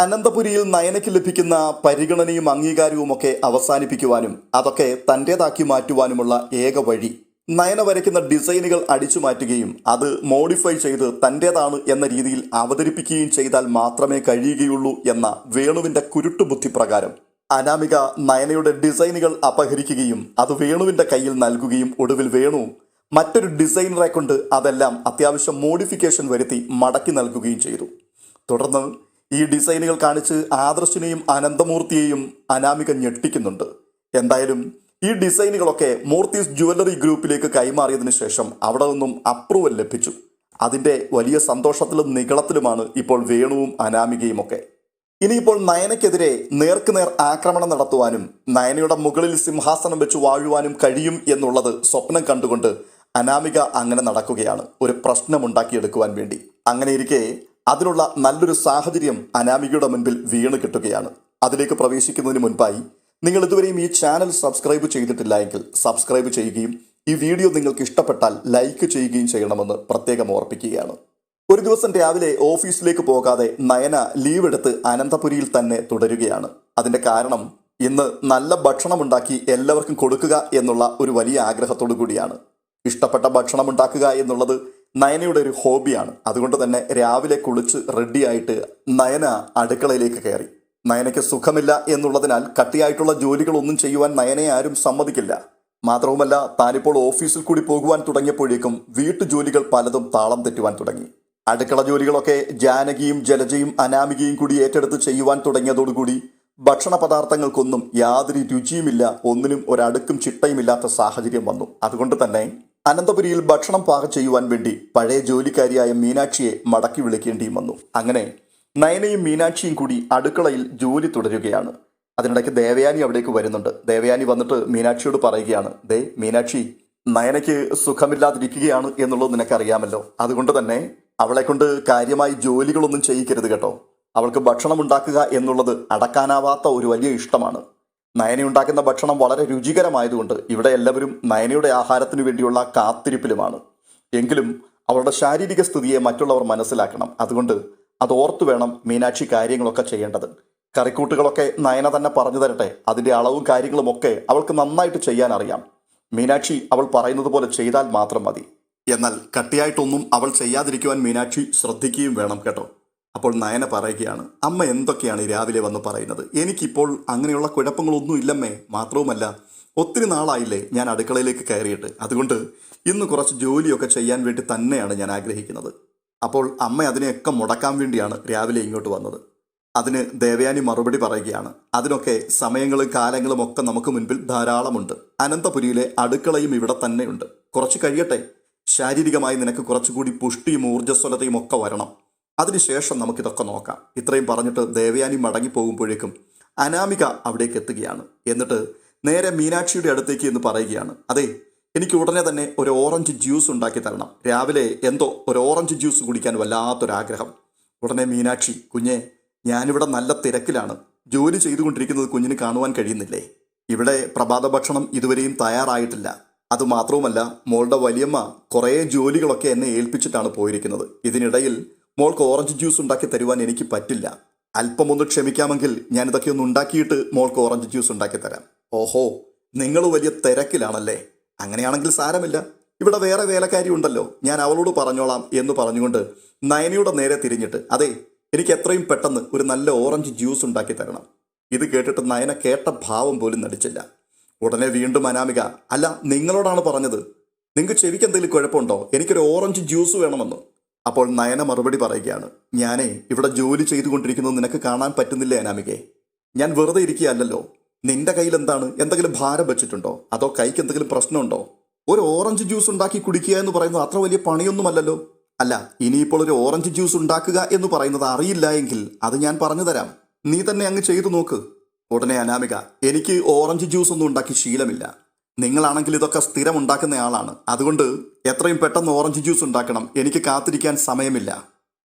അനന്തപുരിയിൽ നയനയ്ക്ക് ലഭിക്കുന്ന പരിഗണനയും അംഗീകാരവും ഒക്കെ അവസാനിപ്പിക്കുവാനും അതൊക്കെ തന്റേതാക്കി മാറ്റുവാനുമുള്ള ഏക വഴി. നയന വരയ്ക്കുന്ന ഡിസൈനുകൾ അടിച്ചു മാറ്റുകയും അത് മോഡിഫൈ ചെയ്ത് തന്റേതാണ് എന്ന രീതിയിൽ അവതരിപ്പിക്കുകയും ചെയ്താൽ മാത്രമേ കഴിയുകയുള്ളൂ എന്ന വേണുവിന്റെ കുരുട്ടുബുദ്ധി പ്രകാരം. അനാമിക നയനയുടെ ഡിസൈനുകൾ അപഹരിക്കുകയും അത് വേണുവിന്റെ കയ്യിൽ നൽകുകയും ഒടുവിൽ വേണു മറ്റൊരു ഡിസൈനറെ കൊണ്ട് അതെല്ലാം അത്യാവശ്യം മോഡിഫിക്കേഷൻ വരുത്തി മടക്കി നൽകുകയും ചെയ്തു. തുടർന്ന് ഈ ഡിസൈനുകൾ കാണിച്ച് ആദർശിനെയും അനന്തമൂർത്തിയെയും അനാമിക ഞെട്ടിക്കുന്നുണ്ട്. എന്തായാലും ഈ ഡിസൈനുകളൊക്കെ മൂർത്തീസ് ജുവല്ലറി ഗ്രൂപ്പിലേക്ക് കൈമാറിയതിനു ശേഷം അവിടെ നിന്നും അപ്രൂവൽ ലഭിച്ചു. അതിന്റെ വലിയ സന്തോഷത്തിലും നികളത്തിലുമാണ് ഇപ്പോൾ വേണുവും അനാമികയും ഒക്കെ. ഇനിയിപ്പോൾ നയനയ്ക്കെതിരെ നേർക്കുനേർ ആക്രമണം നടത്തുവാനും നയനയുടെ മുകളിൽ സിംഹാസനം വെച്ച് വാഴുവാനും കഴിയും എന്നുള്ളത് സ്വപ്നം കണ്ടുകൊണ്ട് അനാമിക അങ്ങനെ നടക്കുകയാണ്. ഒരു പ്രശ്നമുണ്ടാക്കിയെടുക്കുവാൻ വേണ്ടി. അങ്ങനെ ഇരിക്കെ അതിനുള്ള നല്ലൊരു സാഹചര്യം അനാമികയുടെ മുൻപിൽ വീണ് കിട്ടുകയാണ്. അതിലേക്ക് പ്രവേശിക്കുന്നതിന് മുൻപായി നിങ്ങൾ ഇതുവരെയും ഈ ചാനൽ സബ്സ്ക്രൈബ് ചെയ്തിട്ടില്ല എങ്കിൽ സബ്സ്ക്രൈബ് ചെയ്യുകയും ഈ വീഡിയോ നിങ്ങൾക്ക് ഇഷ്ടപ്പെട്ടാൽ ലൈക്ക് ചെയ്യുകയും ചെയ്യണമെന്ന് പ്രത്യേകം ഓർപ്പിക്കുകയാണ്. ഒരു ദിവസം രാവിലെ ഓഫീസിലേക്ക് പോകാതെ നയന ലീവ് എടുത്ത് അനന്തപുരിയിൽ തന്നെ തുടരുകയാണ്. അതിന്റെ കാരണം ഇന്ന് നല്ല ഭക്ഷണം ഉണ്ടാക്കി എല്ലാവർക്കും കൊടുക്കുക എന്നുള്ള ഒരു വലിയ ആഗ്രഹത്തോടു കൂടിയാണ്. ഇഷ്ടപ്പെട്ട ഭക്ഷണം ഉണ്ടാക്കുക എന്നുള്ളത് നയനയുടെ ഒരു ഹോബിയാണ്. അതുകൊണ്ട് തന്നെ രാവിലെ കുളിച്ച് റെഡിയായിട്ട് നയന അടുക്കളയിലേക്ക് കയറി. നയനയ്ക്ക് സുഖമില്ല എന്നുള്ളതിനാൽ കട്ടിയായിട്ടുള്ള ജോലികളൊന്നും ചെയ്യുവാൻ നയനയെ ആരും സമ്മതിക്കില്ല. മാത്രവുമല്ല താനിപ്പോൾ ഓഫീസിൽ കൂടി പോകുവാൻ തുടങ്ങിയപ്പോഴേക്കും വീട്ടുജോലികൾ പലതും താളം തെറ്റുവാൻ തുടങ്ങി. അടുക്കള ജോലികളൊക്കെ ജാനകിയും ജലജയും അനാമികയും കൂടി ഏറ്റെടുത്ത് ചെയ്യുവാൻ തുടങ്ങിയതോടുകൂടി ഭക്ഷണ പദാർത്ഥങ്ങൾക്കൊന്നും യാതൊരു രുചിയുമില്ല ഒന്നിനും ഒരടുക്കും ചിട്ടയുമില്ലാത്ത സാഹചര്യം വന്നു. അതുകൊണ്ട് തന്നെ അനന്തപുരിയിൽ ഭക്ഷണം പാകം ചെയ്യുവാൻ വേണ്ടി പഴയ ജോലിക്കാരിയായ മീനാക്ഷിയെ മടക്കി വിളിക്കേണ്ടിയും വന്നു. അങ്ങനെ നയനയും മീനാക്ഷിയും കൂടി അടുക്കളയിൽ ജോലി തുടരുകയാണ്. അതിനിടയ്ക്ക് ദേവയാനി അവിടേക്ക് വരുന്നുണ്ട്. ദേവയാനി വന്നിട്ട് മീനാക്ഷിയോട് പറയുകയാണ് ദേ മീനാക്ഷി നയനയ്ക്ക് സുഖമില്ലാതിരിക്കുകയാണ് എന്നുള്ളത് നിനക്കറിയാമല്ലോ. അതുകൊണ്ട് തന്നെ അവളെ കൊണ്ട് കാര്യമായി ജോലികളൊന്നും ചെയ്യിക്കരുത് കേട്ടോ. അവൾക്ക് ഭക്ഷണം ഉണ്ടാക്കുക എന്നുള്ളത് അടക്കാനാവാത്ത ഒരു വലിയ ഇഷ്ടമാണ്. നയന ഉണ്ടാക്കുന്ന ഭക്ഷണം വളരെ രുചികരമായതുകൊണ്ട് ഇവിടെ എല്ലാവരും നയനയുടെ ആഹാരത്തിനു വേണ്ടിയുള്ള കാത്തിരിപ്പിലുമാണ്. എങ്കിലും അവളുടെ ശാരീരിക സ്ഥിതിയെ മറ്റുള്ളവർ മനസ്സിലാക്കണം. അതുകൊണ്ട് അത് ഓർത്തു വേണം മീനാക്ഷി കാര്യങ്ങളൊക്കെ ചെയ്യേണ്ടത്. കറിക്കൂട്ടുകളൊക്കെ നയന തന്നെ പറഞ്ഞു തരട്ടെ. അതിന്റെ അളവും കാര്യങ്ങളും ഒക്കെ അവൾക്ക് നന്നായിട്ട് ചെയ്യാൻ അറിയാം മീനാക്ഷി അവൾ പറയുന്നത് പോലെ ചെയ്താൽ മാത്രം മതി. എന്നാൽ കട്ടിയായിട്ടൊന്നും അവൾ ചെയ്യാതിരിക്കുവാൻ മീനാക്ഷി ശ്രദ്ധിക്കുകയും വേണം കേട്ടോ. അപ്പോൾ നയന പറയുകയാണ് അമ്മ എന്തൊക്കെയാണ് രാവിലെ വന്ന് പറയുന്നത്? എനിക്കിപ്പോൾ അങ്ങനെയുള്ള കുഴപ്പങ്ങളൊന്നും ഇല്ലമ്മേ മാത്രവുമല്ല ഒത്തിരി നാളായില്ലേ ഞാൻ അടുക്കളയിലേക്ക് കയറിയിട്ട്. അതുകൊണ്ട് ഇന്ന് കുറച്ച് ജോലിയൊക്കെ ചെയ്യാൻ വേണ്ടി തന്നെയാണ് ഞാൻ ആഗ്രഹിക്കുന്നത്. അപ്പോൾ അമ്മ അതിനെയൊക്കെ മുടക്കാൻ വേണ്ടിയാണ് രാവിലെ ഇങ്ങോട്ട് വന്നത്. അതിന് ദേവയാനി മറുപടി പറയുകയാണ് അതിനൊക്കെ സമയങ്ങളും കാലങ്ങളും ഒക്കെ നമുക്ക് മുൻപിൽ ധാരാളമുണ്ട്. അനന്തപുരിയിലെ അടുക്കളയും ഇവിടെ തന്നെയുണ്ട്. കുറച്ച് കഴിയട്ടെ? ശാരീരികമായി നിനക്ക് കുറച്ചുകൂടി പുഷ്ടിയും ഊർജസ്വലതയും ഒക്കെ വരണം. അതിനുശേഷം നമുക്കിതൊക്കെ നോക്കാം. ഇത്രയും പറഞ്ഞിട്ട് ദേവയാനി മടങ്ങി പോകുമ്പോഴേക്കും അനാമിക അവിടേക്ക് എത്തുകയാണ്. എന്നിട്ട് നേരെ മീനാക്ഷിയുടെ അടുത്തേക്ക് എന്ന് പറയുകയാണ്. അതെ എനിക്ക് ഉടനെ തന്നെ ഒരു ഓറഞ്ച് ജ്യൂസ് ഉണ്ടാക്കി തരണം. രാവിലെ എന്തോ ഒരു ഓറഞ്ച് ജ്യൂസ് കുടിക്കാൻ വല്ലാത്തൊരാഗ്രഹം. ഉടനെ മീനാക്ഷി കുഞ്ഞെ ഞാനിവിടെ നല്ല തിരക്കിലാണ്. ജോലി ചെയ്തുകൊണ്ടിരിക്കുന്നത് കുഞ്ഞിന് കാണുവാൻ കഴിയുന്നില്ലേ? ഇവിടെ പ്രഭാത ഭക്ഷണം ഇതുവരെയും തയ്യാറായിട്ടില്ല. അതുമാത്രവുമല്ല മോളുടെ വലിയമ്മ കുറേ ജോലികളൊക്കെ എന്നെ ഏൽപ്പിച്ചിട്ടാണ് പോയിരിക്കുന്നത്. ഇതിനിടയിൽ മോൾക്ക് ഓറഞ്ച് ജ്യൂസ് ഉണ്ടാക്കി തരുവാൻ എനിക്ക് പറ്റില്ല. അല്പമൊന്ന് ക്ഷമിക്കാമെങ്കിൽ ഞാനിതൊക്കെ ഒന്ന് ഉണ്ടാക്കിയിട്ട് മോൾക്ക് ഓറഞ്ച് ജ്യൂസ് ഉണ്ടാക്കി തരാം. ഓഹോ നിങ്ങൾ വലിയ തിരക്കിലാണല്ലേ? അങ്ങനെയാണെങ്കിൽ സാരമില്ല. ഇവിടെ വേറെ വേലക്കാരി ഉണ്ടല്ലോ. ഞാൻ അവളോട് പറഞ്ഞോളാം എന്ന് പറഞ്ഞുകൊണ്ട് നയനയുടെ നേരെ തിരിഞ്ഞിട്ട് അതെ എനിക്ക് എത്രയും പെട്ടെന്ന് ഒരു നല്ല ഓറഞ്ച് ജ്യൂസ് ഉണ്ടാക്കി തരണം. ഇത് കേട്ടിട്ട് നയന കേട്ട ഭാവം പോലും നടിച്ചില്ല. ഉടനെ വീണ്ടും അനാമിക അല്ല നിങ്ങളോടാണ് പറഞ്ഞത്. നിങ്ങൾക്ക് ചെവിക്ക് എന്തെങ്കിലും കുഴപ്പമുണ്ടോ? എനിക്കൊരു ഓറഞ്ച് ജ്യൂസ് വേണമെന്ന്. അപ്പോൾ നയന മറുപടി പറയുകയാണ് ഞാനേ ഇവിടെ ജോലി ചെയ്തുകൊണ്ടിരിക്കുന്നത് നിനക്ക് കാണാൻ പറ്റുന്നില്ല അനാമികെ? ഞാൻ വെറുതെ ഇരിക്കുകയല്ലോ നിന്റെ കയ്യിൽ എന്താണ്? എന്തെങ്കിലും ഭാരം വെച്ചിട്ടുണ്ടോ? അതോ കൈക്ക് എന്തെങ്കിലും പ്രശ്നമുണ്ടോ? ഒരു ഓറഞ്ച് ജ്യൂസ് ഉണ്ടാക്കി കുടിക്കുക എന്ന് പറയുന്നത് അത്ര വലിയ പണിയൊന്നുമല്ലല്ലോ. അല്ല ഇനിയിപ്പോൾ ഒരു ഓറഞ്ച് ജ്യൂസ് ഉണ്ടാക്കുക എന്ന് പറയുന്നത് അറിയില്ല എങ്കിൽ അത് ഞാൻ പറഞ്ഞു തരാം. നീ തന്നെ അങ്ങ് ചെയ്തു നോക്ക്. ഉടനെ അനാമിക എനിക്ക് ഓറഞ്ച് ജ്യൂസ് ഒന്നും ഉണ്ടാക്കി ശീലമില്ല. നിങ്ങളാണെങ്കിൽ ഇതൊക്കെ സ്ഥിരം ഉണ്ടാക്കുന്ന ആളാണ്. അതുകൊണ്ട് എത്രയും പെട്ടെന്ന് ഓറഞ്ച് ജ്യൂസ് ഉണ്ടാക്കണം. എനിക്ക് കാത്തിരിക്കാൻ സമയമില്ല.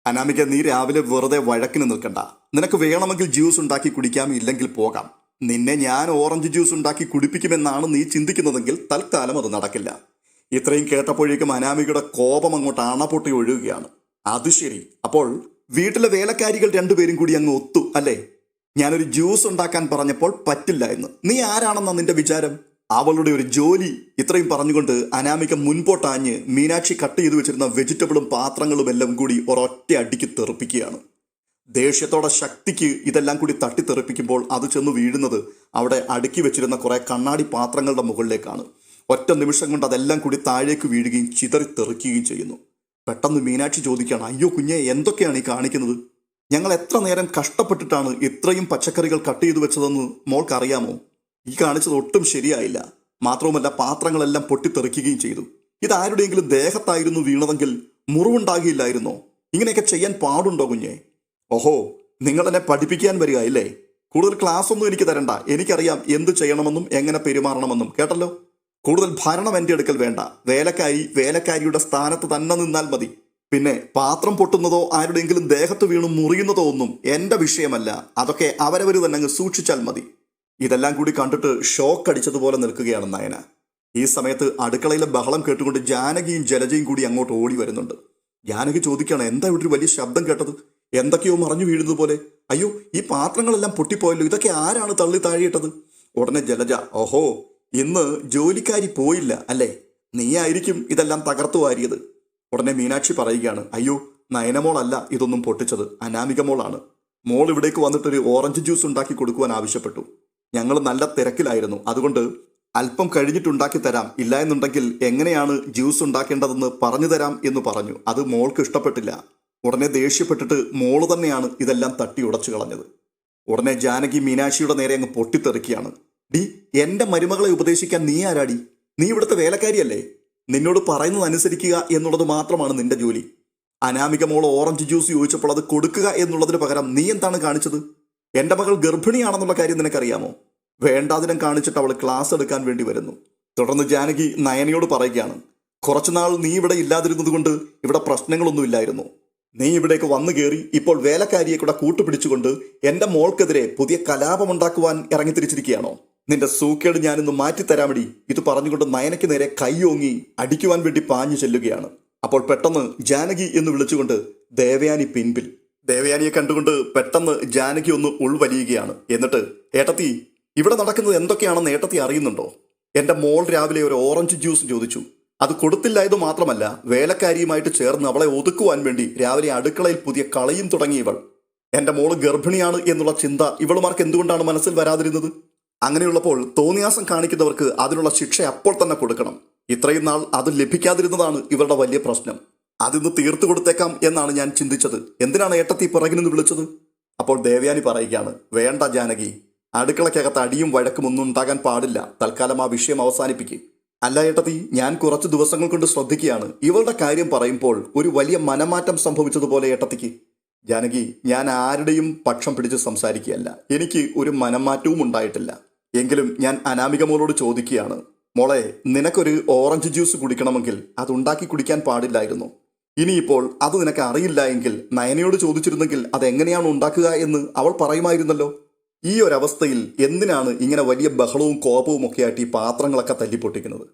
അനാമിക നീ രാവിലെ വെറുതെ വഴക്കിന് നിൽക്കണ്ട. നിനക്ക് വേണമെങ്കിൽ ജ്യൂസ് ഉണ്ടാക്കി കുടിക്കാം ഇല്ലെങ്കിൽ പോകാം. നിന്നെ ഞാൻ ഓറഞ്ച് ജ്യൂസ് ഉണ്ടാക്കി കുടിപ്പിക്കുമെന്നാണ് നീ ചിന്തിക്കുന്നതെങ്കിൽ തൽക്കാലം അത് നടക്കില്ല. ഇത്രയും കേട്ടപ്പോഴേക്കും അനാമികയുടെ കോപം അങ്ങോട്ട് അണപൊട്ടി ഒഴുകുകയാണ്. അത് ശരി. അപ്പോൾ വീട്ടിലെ വേലക്കാരികൾ രണ്ടുപേരും കൂടി അങ്ങ് ഒത്തു അല്ലേ? ഞാനൊരു ജ്യൂസ് ഉണ്ടാക്കാൻ പറഞ്ഞപ്പോൾ പറ്റില്ല എന്ന്. നീ ആരാണെന്നാ നിന്റെ വിചാരം? അവളുടെ ഒരു ജോലി ഇത്രയും പറഞ്ഞുകൊണ്ട് അനാമിക മുൻപോട്ടാഞ്ഞ് മീനാക്ഷി കട്ട് ചെയ്തു വെച്ചിരുന്ന വെജിറ്റബിളും പാത്രങ്ങളും എല്ലാം കൂടി ഒരൊറ്റ അടിക്ക് തെറിപ്പിക്കുകയാണ്. ദേഷ്യത്തോടെ ശക്തിക്ക് ഇതെല്ലാം കൂടി തട്ടിത്തെറിപ്പിക്കുമ്പോൾ അത് ചെന്ന് വീഴുന്നത് അവിടെ അടുക്കി വെച്ചിരുന്ന കുറേ കണ്ണാടി പാത്രങ്ങളുടെ മുകളിലേക്കാണ്. ഒറ്റ നിമിഷം കൊണ്ട് അതെല്ലാം കൂടി താഴേക്ക് വീഴുകയും ചിതറി തെറിക്കുകയും ചെയ്യുന്നു. പെട്ടെന്ന് മീനാക്ഷി ചോദിക്കുകയാണ് അയ്യോ കുഞ്ഞെ എന്തൊക്കെയാണ് ഈ കാണിക്കുന്നത്? ഞങ്ങൾ എത്ര നേരം കഷ്ടപ്പെട്ടിട്ടാണ് ഇത്രയും പച്ചക്കറികൾ കട്ട് ചെയ്തു വെച്ചതെന്ന് മോൾക്കറിയാമോ? ഈ കാണിച്ചത് ഒട്ടും ശരിയായില്ല. മാത്രവുമല്ല പാത്രങ്ങളെല്ലാം പൊട്ടിത്തെറിക്കുകയും ചെയ്തു. ഇതാരുടെയെങ്കിലും ദേഹത്തായിരുന്നു വീണതെങ്കിൽ മുറിവുണ്ടാകില്ലായിരുന്നോ? ഇങ്ങനെയൊക്കെ ചെയ്യാൻ പാടുണ്ടോ കുഞ്ഞെ? ഓഹോ നിങ്ങൾ എന്നെ പഠിപ്പിക്കാൻ വരിക ഇല്ലേ കൂടുതൽ ക്ലാസ് ഒന്നും എനിക്ക് തരണ്ട. എനിക്കറിയാം എന്ത് ചെയ്യണമെന്നും എങ്ങനെ പെരുമാറണമെന്നും. കേട്ടല്ലോ? കൂടുതൽ ഭരണം എന്റെ അടുക്കൽ വേണ്ട. വേലക്കാരി വേലക്കാരിയുടെ സ്ഥാനത്ത് തന്നെ നിന്നാൽ മതി. പിന്നെ പാത്രം പൊട്ടുന്നതോ ആരുടെയെങ്കിലും ദേഹത്ത് വീണു മുറിയുന്നതോ ഒന്നും എന്റെ വിഷയമല്ല. അതൊക്കെ അവരവർ തന്നെ സൂക്ഷിച്ചാൽ മതി. ഇതെല്ലാം കൂടി കണ്ടിട്ട് ഷോക്ക് അടിച്ചതുപോലെ നിൽക്കുകയാണ് നയന. ഈ സമയത്ത് അടുക്കളയിലെ ബഹളം കേട്ടുകൊണ്ട് ജാനകിയും ജലജയും കൂടി അങ്ങോട്ട് ഓടി വരുന്നുണ്ട്. ജാനകി ചോദിക്കുകയാണ് എന്താ ഇവിടെ ഒരു വലിയ ശബ്ദം കേട്ടത്? എന്തൊക്കെയോ മറഞ്ഞു വീഴുന്നത് പോലെ. അയ്യോ ഈ പാത്രങ്ങളെല്ലാം പൊട്ടിപ്പോയല്ലോ. ഇതൊക്കെ ആരാണ് തള്ളി താഴെയിട്ടത്? ഉടനെ ജലജ ഓഹോ ഇന്ന് ജോലിക്കാരി പോയില്ല അല്ലേ? നീയായിരിക്കും ഇതെല്ലാം തകർത്തു വാരിയത്. ഉടനെ മീനാക്ഷി പറയുകയാണ് അയ്യോ നയനമോളല്ല ഇതൊന്നും പൊട്ടിച്ചത്. അനാമിക മോളാണ്. മോൾ ഇവിടേക്ക് വന്നിട്ടൊരു ഓറഞ്ച് ജ്യൂസ് ഉണ്ടാക്കി കൊടുക്കുവാൻ ആവശ്യപ്പെട്ടു. ഞങ്ങൾ നല്ല തിരക്കിലായിരുന്നു. അതുകൊണ്ട് അല്പം കഴിഞ്ഞിട്ടുണ്ടാക്കി തരാം. ഇല്ല എന്നുണ്ടെങ്കിൽ എങ്ങനെയാണ് ജ്യൂസ് ഉണ്ടാക്കേണ്ടതെന്ന് പറഞ്ഞു തരാം എന്ന് പറഞ്ഞു. അത് മോൾക്ക് ഇഷ്ടപ്പെട്ടില്ല. ഉടനെ ദേഷ്യപ്പെട്ടിട്ട് മോൾ തന്നെയാണ് ഇതെല്ലാം തട്ടി ഉടച്ചു കളഞ്ഞത്. ഉടനെ ജാനകി മീനാശിയുടെ നേരെ അങ്ങ് പൊട്ടിത്തെറിക്കുകയാണ്. ഡി എന്റെ മരുമകളെ ഉപദേശിക്കാൻ നീ ആരാടി? നീ ഇവിടുത്തെ വേലക്കാരിയല്ലേ? നിന്നോട് പറയുന്നത് അനുസരിക്കുക എന്നുള്ളത് മാത്രമാണ് നിന്റെ ജോലി. അനാമിക മോൾ ഓറഞ്ച് ജ്യൂസ് ചോദിച്ചപ്പോൾ അത് കൊടുക്കുക എന്നുള്ളതിന് പകരം നീ എന്താണ് കാണിച്ചത്? എന്റെ മകൾ ഗർഭിണിയാണെന്നുള്ള കാര്യം നിനക്കറിയാമോ? വേണ്ടാതിനം കാണിച്ചിട്ട് അവൾ ക്ലാസ് എടുക്കാൻ വേണ്ടി വരുന്നു. തുടർന്ന് ജാനകി നയനയോട് പറയുകയാണ് കുറച്ചുനാൾ നീ ഇവിടെ ഇല്ലാതിരുന്നത് കൊണ്ട് ഇവിടെ പ്രശ്നങ്ങളൊന്നുമില്ലായിരുന്നു നീ ഇവിടേക്ക് വന്നു കയറി ഇപ്പോൾ വേലക്കാരിയെ കൂടെ കൂട്ടുപിടിച്ചുകൊണ്ട് എന്റെ മോൾക്കെതിരെ പുതിയ കലാപമുണ്ടാക്കുവാൻ ഇറങ്ങിത്തിരിച്ചിരിക്കുകയാണോ? നിന്റെ സൂക്കേട് ഞാനിന്ന് മാറ്റിത്തരാമടി. ഇത് പറഞ്ഞുകൊണ്ട് നയനയ്ക്ക് നേരെ കൈയോങ്ങി അടിക്കുവാൻ വേണ്ടി പാഞ്ഞു ചെല്ലുകയാണ്. അപ്പോൾ പെട്ടെന്ന് ജാനകി എന്ന് വിളിച്ചുകൊണ്ട് ദേവയാനി പിൻപിൽ ദേവയാനിയെ കണ്ടുകൊണ്ട് പെട്ടെന്ന് ജാനകി ഒന്ന് ഉൾവലിയുകയാണ്. എന്നിട്ട് ഏട്ടത്തി ഇവിടെ നടക്കുന്നത് എന്തൊക്കെയാണെന്ന് ഏട്ടത്തി അറിയുന്നുണ്ടോ? എന്റെ മോൾ രാവിലെ ഒരു ഓറഞ്ച് ജ്യൂസ് ചോദിച്ചു. അത് കൊടുത്തില്ല ഇത് മാത്രമല്ല വേലക്കാരിയുമായിട്ട് ചേർന്ന് അവളെ ഒതുക്കുവാൻ വേണ്ടി രാവിലെ അടുക്കളയിൽ പുതിയ കളയും തുടങ്ങിയവൾ. എന്റെ മോൾ ഗർഭിണിയാണ് എന്നുള്ള ചിന്ത ഇവളുമാർക്ക് എന്തുകൊണ്ടാണ് മനസ്സിൽ വരാതിരുന്നത്? അങ്ങനെയുള്ളപ്പോൾ തോന്നിയാസം കാണിക്കുന്നവർക്ക് അതിനുള്ള ശിക്ഷ അപ്പോൾ തന്നെ കൊടുക്കണം. ഇത്രയും നാൾ അത് ലഭിക്കാതിരുന്നതാണ് ഇവരുടെ വലിയ പ്രശ്നം. അതിന്ന് തീർത്തു കൊടുത്തേക്കാം എന്നാണ് ഞാൻ ചിന്തിച്ചത്. എന്തിനാണ് ഏട്ടത്തി പിറകിൽ വിളിച്ചത്? അപ്പോൾ ദേവയാനി പറയുകയാണ് വേണ്ട ജാനകി അടുക്കളയ്ക്കകത്ത് അടിയും വഴക്കും ഒന്നും ഉണ്ടാകാൻ പാടില്ല. തൽക്കാലം ആ വിഷയം അവസാനിപ്പിക്കും. അല്ല ഏട്ടത്തി ഞാൻ കുറച്ച് ദിവസങ്ങൾ കൊണ്ട് ശ്രദ്ധിക്കുകയാണ്. ഇവളുടെ കാര്യം പറയുമ്പോൾ ഒരു വലിയ മനമാറ്റം സംഭവിച്ചതുപോലെ ഏട്ടത്തിക്ക്. ജാനകി ഞാൻ ആരുടെയും പക്ഷം പിടിച്ച് സംസാരിക്കുകയല്ല. എനിക്ക് ഒരു മനമാറ്റവും ഉണ്ടായിട്ടില്ല. എങ്കിലും ഞാൻ അനാമിക മോളോട് ചോദിക്കുകയാണ് മോളെ നിനക്കൊരു ഓറഞ്ച് ജ്യൂസ് കുടിക്കണമെങ്കിൽ അത് ഉണ്ടാക്കി കുടിക്കാൻ പാടില്ലായിരുന്നു. ഇനിയിപ്പോൾ അത് നിനക്ക് അറിയില്ല എങ്കിൽ നയനയോട് ചോദിച്ചിരുന്നെങ്കിൽ അതെങ്ങനെയാണ് ഉണ്ടാക്കുക എന്ന് അവൾ പറയുമായിരുന്നല്ലോ. ഈ ഒരവസ്ഥയിൽ എന്തിനാണ് ഇങ്ങനെ വലിയ ബഹളവും കോപവും ഒക്കെ ആയിട്ട് ഈ പാത്രങ്ങളൊക്കെ തല്ലിപ്പൊട്ടിക്കുന്നത്?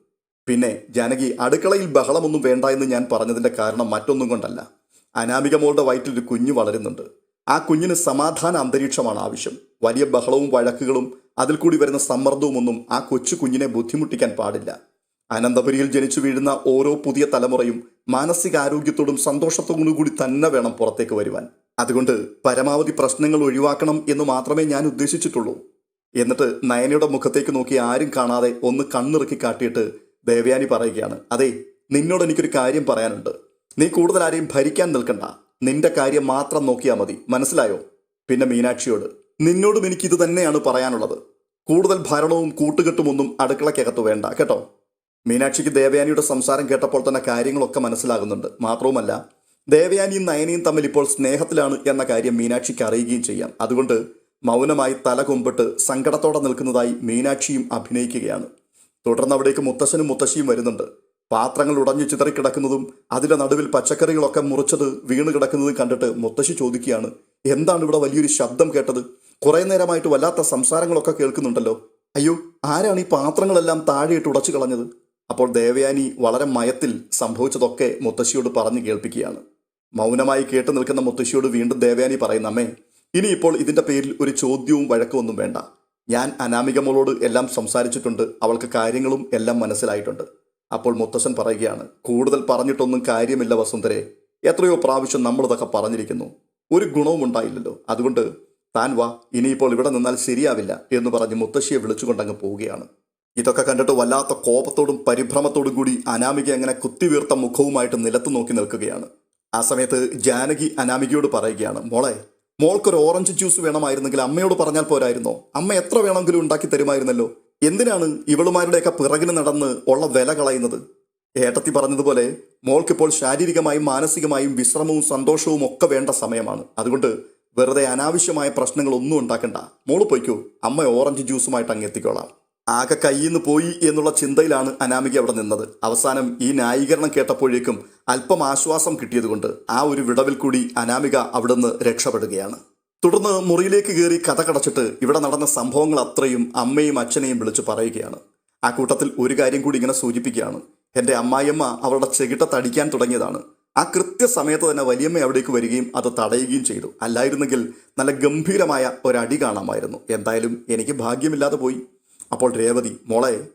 പിന്നെ ജാനകി അടുക്കളയിൽ ബഹളമൊന്നും വേണ്ട എന്ന് ഞാൻ പറഞ്ഞതിന്റെ കാരണം മറ്റൊന്നും കൊണ്ടല്ല. അനാമിക മോളുടെ വയറ്റിൽ ഒരു കുഞ്ഞു വളരുന്നുണ്ട്. ആ കുഞ്ഞിന് സമാധാന അന്തരീക്ഷമാണ് ആവശ്യം. വലിയ ബഹളവും വഴക്കുകളും അതിൽ കൂടി വരുന്ന സമ്മർദ്ദവും ഒന്നും ആ കൊച്ചു കുഞ്ഞിനെ ബുദ്ധിമുട്ടിക്കാൻ പാടില്ല. അനന്തപുരിയിൽ ജനിച്ചു വീഴുന്ന ഓരോ പുതിയ തലമുറയും മാനസികാരോഗ്യത്തോടും സന്തോഷത്തോടും കൂടി തന്നെ വേണം പുറത്തേക്ക് വരുവാൻ. അതുകൊണ്ട് പരമാവധി പ്രശ്നങ്ങൾ ഒഴിവാക്കണം എന്ന് മാത്രമേ ഞാൻ ഉദ്ദേശിച്ചിട്ടുള്ളൂ. എന്നിട്ട് നയനയുടെ മുഖത്തേക്ക് നോക്കി ആരും കാണാതെ ഒന്ന് കണ്ണിറുക്കി കാട്ടിയിട്ട് ദേവയാനി പറയുകയാണ് അതെ നിന്നോട് എനിക്കൊരു കാര്യം പറയാനുണ്ട്. നീ കൂടുതൽ ആരെയും ഭരിക്കാൻ നിൽക്കണ്ട. നിന്റെ കാര്യം മാത്രം നോക്കിയാൽ മതി. മനസ്സിലായോ? പിന്നെ മീനാക്ഷിയോട് നിന്നോടും എനിക്ക് ഇത് തന്നെയാണ് പറയാനുള്ളത്. കൂടുതൽ ഭരണവും കൂട്ടുകെട്ടുമൊന്നും അടുക്കളക്കകത്ത് വേണ്ട. കേട്ടോ? മീനാക്ഷിക്ക് ദേവയാനിയുടെ സംസാരം കേട്ടപ്പോൾ തന്നെ കാര്യങ്ങളൊക്കെ മനസ്സിലാകുന്നുണ്ട്. മാത്രവുമല്ല ദേവയാനിയും നയനയും തമ്മിൽ ഇപ്പോൾ സ്നേഹത്തിലാണ് എന്ന കാര്യം മീനാക്ഷിക്ക് അറിയുകയും ചെയ്യാം. അതുകൊണ്ട് മൗനമായി തല കൊമ്പിട്ട് സങ്കടത്തോടെ നിൽക്കുന്നതായി മീനാക്ഷിയും അഭിനയിക്കുകയാണ്. തുടർന്ന് അവിടേക്ക് മുത്തശ്ശനും മുത്തശ്ശിയും വരുന്നുണ്ട്. പാത്രങ്ങൾ ഉടഞ്ഞു ചിതറിക്കിടക്കുന്നതും അതിന്റെ നടുവിൽ പച്ചക്കറികളൊക്കെ മുറിച്ചത് വീണ് കിടക്കുന്നതും കണ്ടിട്ട് മുത്തശ്ശി ചോദിക്കുകയാണ് എന്താണ് ഇവിടെ വലിയൊരു ശബ്ദം കേട്ടത്? കുറേ നേരമായിട്ട് വല്ലാത്ത സംസാരങ്ങളൊക്കെ കേൾക്കുന്നുണ്ടല്ലോ. അയ്യോ ആരാണ് ഈ പാത്രങ്ങളെല്ലാം താഴെയിട്ട് ഉടച്ചു കളഞ്ഞത്? അപ്പോൾ ദേവയാനി വളരെ മയത്തിൽ സംഭവിച്ചതൊക്കെ മുത്തശ്ശിയോട് പറഞ്ഞു കേൾപ്പിക്കുകയാണ്. മൗനമായി കേട്ടു നിൽക്കുന്ന മുത്തശ്ശിയോട് വീണ്ടും ദേവയാനി പറയുന്ന അമ്മേ ഇനിയിപ്പോൾ ഇതിന്റെ പേരിൽ ഒരു ചോദ്യവും വഴക്കമൊന്നും വേണ്ട. ഞാൻ അനാമിക മോളോട് എല്ലാം സംസാരിച്ചിട്ടുണ്ട് അവൾക്ക് കാര്യങ്ങളും എല്ലാം മനസ്സിലായിട്ടുണ്ട്. അപ്പോൾ മുത്തശ്ശൻ പറയുകയാണ് കൂടുതൽ പറഞ്ഞിട്ടൊന്നും കാര്യമില്ല വസുന്ധരെ. എത്രയോ പ്രാവശ്യം നമ്മളിതൊക്കെ പറഞ്ഞിരിക്കുന്നു. ഒരു ഗുണവും ഉണ്ടായില്ലല്ലോ. അതുകൊണ്ട് താൻ വാ ഇനിയിപ്പോൾ ഇവിടെ നിന്നാൽ ശരിയാവില്ല എന്ന് പറഞ്ഞ് മുത്തശ്ശിയെ വിളിച്ചുകൊണ്ടങ്ങ് പോവുകയാണ്. ഇതൊക്കെ കണ്ടിട്ട് വല്ലാത്ത കോപത്തോടും പരിഭ്രമത്തോടും കൂടി അനാമിക അങ്ങനെ കുത്തിവീർത്ത മുഖവുമായിട്ട് നിലത്ത് നോക്കി നിൽക്കുകയാണ്. ആ സമയത്ത് ജാനകി അനാമികയോട് പറയുകയാണ് മോളെ മോൾക്കൊരു ഓറഞ്ച് ജ്യൂസ് വേണമായിരുന്നെങ്കിൽ അമ്മയോട് പറഞ്ഞാൽ പോരായിരുന്നോ? അമ്മ എത്ര വേണമെങ്കിലും ഉണ്ടാക്കി തരുമായിരുന്നല്ലോ? എന്തിനാണ് ഇവളുമാരുടെയൊക്കെ പിറകിന് നടന്ന് ഉള്ള വില കളയുന്നത്? ഏട്ടത്തി പറഞ്ഞതുപോലെ മോൾക്കിപ്പോൾ ശാരീരികമായും മാനസികമായും വിശ്രമവും സന്തോഷവും ഒക്കെ വേണ്ട സമയമാണ്. അതുകൊണ്ട് വെറുതെ അനാവശ്യമായ പ്രശ്നങ്ങളൊന്നും ഉണ്ടാക്കണ്ട. മോൾ പൊയ്ക്കോ അമ്മ ഓറഞ്ച് ജ്യൂസുമായിട്ട് അങ്ങ് എത്തിക്കോളാം. ആകെ കയ്യിൽ നിന്ന് പോയി എന്നുള്ള ചിന്തയിലാണ് അനാമിക അവിടെ നിന്നത്. അവസാനം ഈ ന്യായീകരണം കേട്ടപ്പോഴേക്കും അല്പം ആശ്വാസം കിട്ടിയതുകൊണ്ട് ആ ഒരു വിടവിൽ കൂടി അനാമിക അവിടുന്ന് രക്ഷപ്പെടുകയാണ്. തുടർന്ന് മുറിയിലേക്ക് കയറി കഥ കടച്ചിട്ട് ഇവിടെ നടന്ന സംഭവങ്ങൾ അത്രയും അമ്മയും അച്ഛനെയും വിളിച്ച് പറയുകയാണ്. ആ കൂട്ടത്തിൽ ഒരു കാര്യം കൂടി ഇങ്ങനെ സൂചിപ്പിക്കുകയാണ്. എന്റെ അമ്മായിയമ്മ അവളുടെ ചെകിട്ട തടിക്കാൻ തുടങ്ങിയതാണ്. ആ കൃത്യസമയത്ത് തന്നെ വലിയമ്മ അവിടേക്ക് വരികയും അത് തടയുകയും ചെയ്തു. അല്ലായിരുന്നെങ്കിൽ നല്ല ഗംഭീരമായ ഒരടി കാണാമായിരുന്നു. എന്തായാലും എനിക്ക് ഭാഗ്യമില്ലാതെ പോയി. അപ്പോൾ രേവതി മോളെ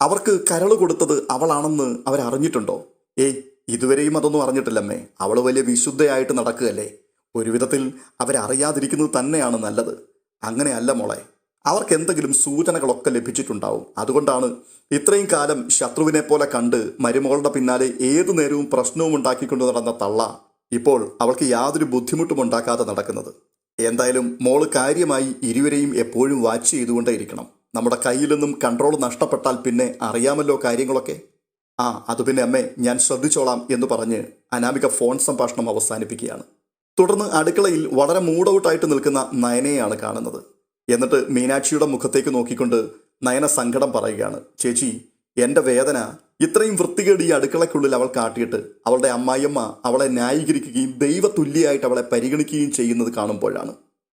അവർക്ക് കരൾ കൊടുത്തത് അവളാണെന്ന് അവരറിഞ്ഞിട്ടുണ്ടോ? ഏയ് ഇതുവരെയും അതൊന്നും അറിഞ്ഞിട്ടില്ലമ്മേ. അവൾ വലിയ വിശുദ്ധയായിട്ട് നടക്കുകയല്ലേ. ഒരുവിധത്തിൽ അവരറിയാതിരിക്കുന്നത് തന്നെയാണ് നല്ലത്. അങ്ങനെയല്ല മോളെ. അവർക്ക് എന്തെങ്കിലും സൂചനകളൊക്കെ ലഭിച്ചിട്ടുണ്ടാവും. അതുകൊണ്ടാണ് ഇത്രയും കാലം ശത്രുവിനെ പോലെ കണ്ട് മരുമകളുടെ പിന്നാലെ ഏതു നേരവും പ്രശ്നവും ഉണ്ടാക്കിക്കൊണ്ട് നടന്ന തള്ള ഇപ്പോൾ അവൾക്ക് യാതൊരു ബുദ്ധിമുട്ടും ഉണ്ടാക്കാതെ നടക്കുന്നത്. എന്തായാലും മോൾ കാര്യമായി ഇരുവരെയും എപ്പോഴും വാച്ച് ചെയ്തുകൊണ്ടേയിരിക്കണം. നമ്മുടെ കയ്യിൽ നിന്നും കൺട്രോൾ നഷ്ടപ്പെട്ടാൽ പിന്നെ അറിയാമല്ലോ കാര്യങ്ങളൊക്കെ. ആ അത് പിന്നെ അമ്മേ ഞാൻ ശ്രദ്ധിച്ചോളാം എന്ന് പറഞ്ഞ് അനാമിക ഫോൺ സംഭാഷണം അവസാനിപ്പിക്കുകയാണ്. തുടർന്ന് അടുക്കളയിൽ വളരെ മൂഡ് ഔട്ടായിട്ട് നിൽക്കുന്ന നയനയാണ് കാണുന്നത്. എന്നിട്ട് മീനാക്ഷിയുടെ മുഖത്തേക്ക് നോക്കിക്കൊണ്ട് നയന സങ്കടം പറയുകയാണ്. ചേച്ചി എന്റെ വേദന ഇത്രയും വൃത്തികേട് ഈ അടുക്കളയ്ക്കുള്ളിൽ അവൾ കാട്ടിയിട്ട് അവളുടെ അമ്മായിയമ്മ അവളെ ന്യായീകരിക്കുകയും ദൈവതുല്യായിട്ട് അവളെ പരിഗണിക്കുകയും ചെയ്യുന്നത് കാണുമ്പോഴാണ്.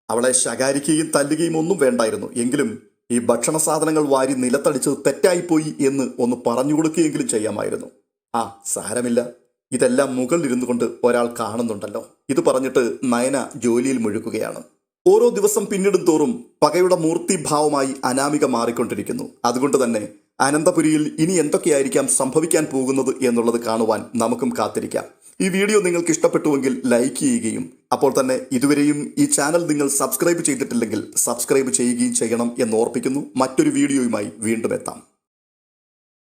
അവളെ ശകാരിക്കുകയും തല്ലുകയും ഒന്നും വേണ്ടായിരുന്നു. എങ്കിലും ഈ ഭക്ഷണ സാധനങ്ങൾ വാരി നിലത്തടിച്ചത് തെറ്റായിപ്പോയി എന്ന് ഒന്ന് പറഞ്ഞു കൊടുക്കുകയെങ്കിലും ചെയ്യാമായിരുന്നു. ആ സാരമില്ല. ഇതെല്ലാം മുകളിലിരുന്നു കൊണ്ട് ഒരാൾ കാണുന്നുണ്ടല്ലോ. ഇത് പറഞ്ഞിട്ട് നയന ജോലിയിൽ മുഴുക്കുകയാണ്. ഓരോ ദിവസം പിന്നിടും തോറും പകയുടെ മൂർത്തിഭാവമായി അനാമിക മാറിക്കൊണ്ടിരിക്കുന്നു. അതുകൊണ്ട് തന്നെ അനന്തപുരിയിൽ ഇനി എന്തൊക്കെയായിരിക്കാം സംഭവിക്കാൻ പോകുന്നത് എന്നുള്ളത് കാണുവാൻ നമുക്കും കാത്തിരിക്കാം. ഈ വീഡിയോ നിങ്ങൾക്ക് ഇഷ്ടപ്പെട്ടുവെങ്കിൽ ലൈക്ക് ചെയ്യുകയും അപ്പോൾ തന്നെ ഇതുവരെയും ഈ ചാനൽ നിങ്ങൾ സബ്സ്ക്രൈബ് ചെയ്തിട്ടില്ലെങ്കിൽ സബ്സ്ക്രൈബ് ചെയ്യുകയും ചെയ്യണം എന്ന് ഓർപ്പിക്കുന്നു. മറ്റൊരു വീഡിയോയുമായി വീണ്ടും എത്താം.